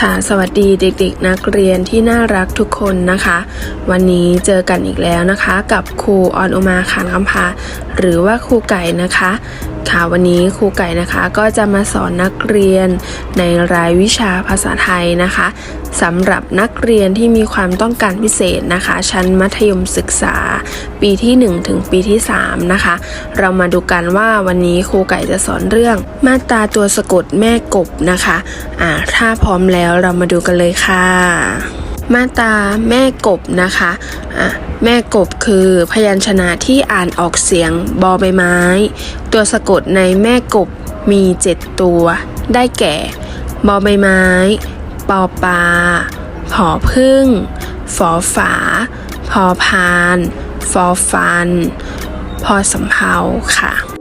ค่ะสวัสดีเด็กๆ นักเรียนที่น่ารักทุกคนนะคะ วันนี้เจอกันอีกแล้วนะคะ กับครูออนอุมาขานคำพาหรือว่าครูไก่นะคะ ค่ะวันนี้ครูไก่นะคะก็จะมาสอนนักเรียนในรายวิชาภาษาไทยนะคะสำหรับนักเรียนที่มีความต้องการพิเศษนะคะ ชั้นมัธยมศึกษา ปีที่ 1 ถึงปีที่ 3 นะคะ เรามาดูกันว่าวันนี้ครูไก่จะสอนเรื่อง มาตราตัวสะกดแม่กบนะคะอ่าถ้าพร้อมแล้วเรามาดูกันเลยค่ะ มาตราแม่กบนะคะะแม่กบคือพยัญชนะที่อ่านออกเสียงบอใบไม้ ตัวสะกดในแม่กบมี7ตัว ได้แก่ บอใบไม้ ปอปลาผอพึ่ง ฝอฝา พอพาน ฟอฟัน พอสำเภาค่ะ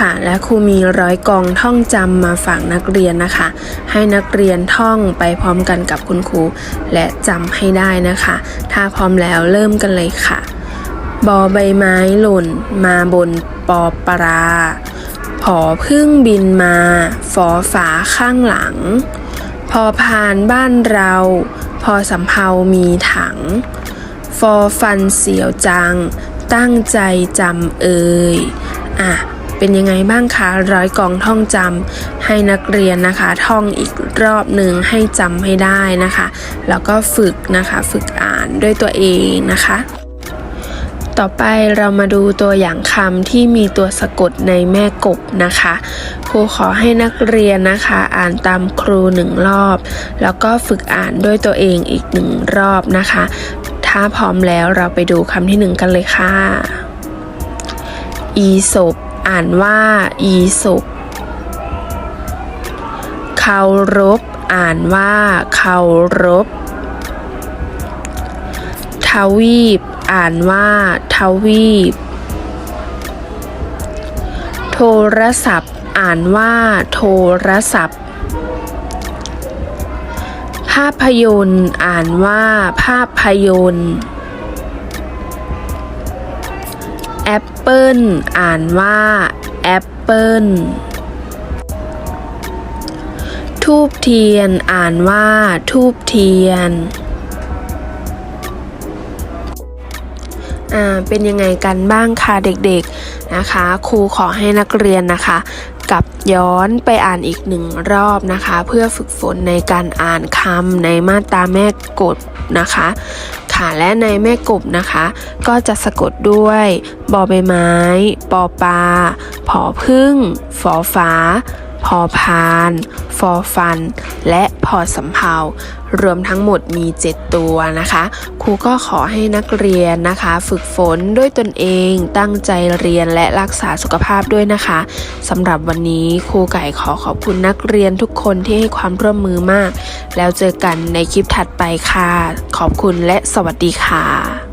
ค่ะ และครูมีร้อยกองท่องจำมาฝากนักเรียนนะคะ ให้นักเรียนท่องไปพร้อมกันกับคุณครู และจำให้ได้นะคะ ถ้าพร้อมแล้วเริ่มกันเลยค่ะ บอใบไม้หล่น มาบนปอปลาผอพึ่งบินมา ฝอฝาข้างหลัง พอพานบ้านเรา พอสำเภามีถัง ฟอฟันเสียวจัง ตั้งใจจำเอ่ยอะ เป็นยังไงบ้างคะร้อยกองท่องจำให้นักเรียนนะคะ ท่องอีกรอบหนึ่งให้จำให้ได้นะคะ แล้วก็ฝึกนะคะ ฝึกอ่านด้วยตัวเองนะคะ ต่อไปเรามาดูตัวอย่างคำที่มีตัวสะกดในแม่กบนะคะครูขอให้นักเรียนนะคะ อ่านตามครูหนึ่งรอบ แล้วก็ฝึกอ่านด้วยตัวเองอีกหนึ่งรอบนะคะ ถ้าพร้อมแล้วเราไปดูคำที่หนึ่งกันเลยค่ะอีศบ อ่านว่าอีศบเคารพอ่านว่าเคารพทวีป อ่านว่าทวีป โทรศัพท์ อ่านว่าโทรศัพท์ ภาพยนตร์ อ่านว่าภาพยนตร์ เปิลอ่านว่าแอปเปิลทูบเทียนอ่านว่าทูบเทียน อ่า เป็นยังไงกันบ้างคะเด็กๆนะคะ ครูขอให้นักเรียนนะคะ กลับย้อนไปอ่านอีกหนึ่งรอบนะคะ เพื่อฝึกฝนในการอ่านคำในมาตราแม่กดนะคะค่ะและในแม่กบนะคะ ก็จะสะกดด้วยบอใบไม้ ปอปลาผอพึ่งฝอฟ้าพอพาน ฟอฟันและพอสำเภารวมทั้งหมดมี 7 ตัวนะคะ ครูก็ขอให้นักเรียนนะคะ ฝึกฝนด้วยตนเองตั้งใจเรียนและรักษาสุขภาพด้วยนะคะสำหรับวันนี้ครูไก่ขอขอบคุณนักเรียนทุกคนที่ให้ความร่วมมือมาก แล้วเจอกันในคลิปถัดไปค่ะ ขอบคุณและสวัสดีค่ะ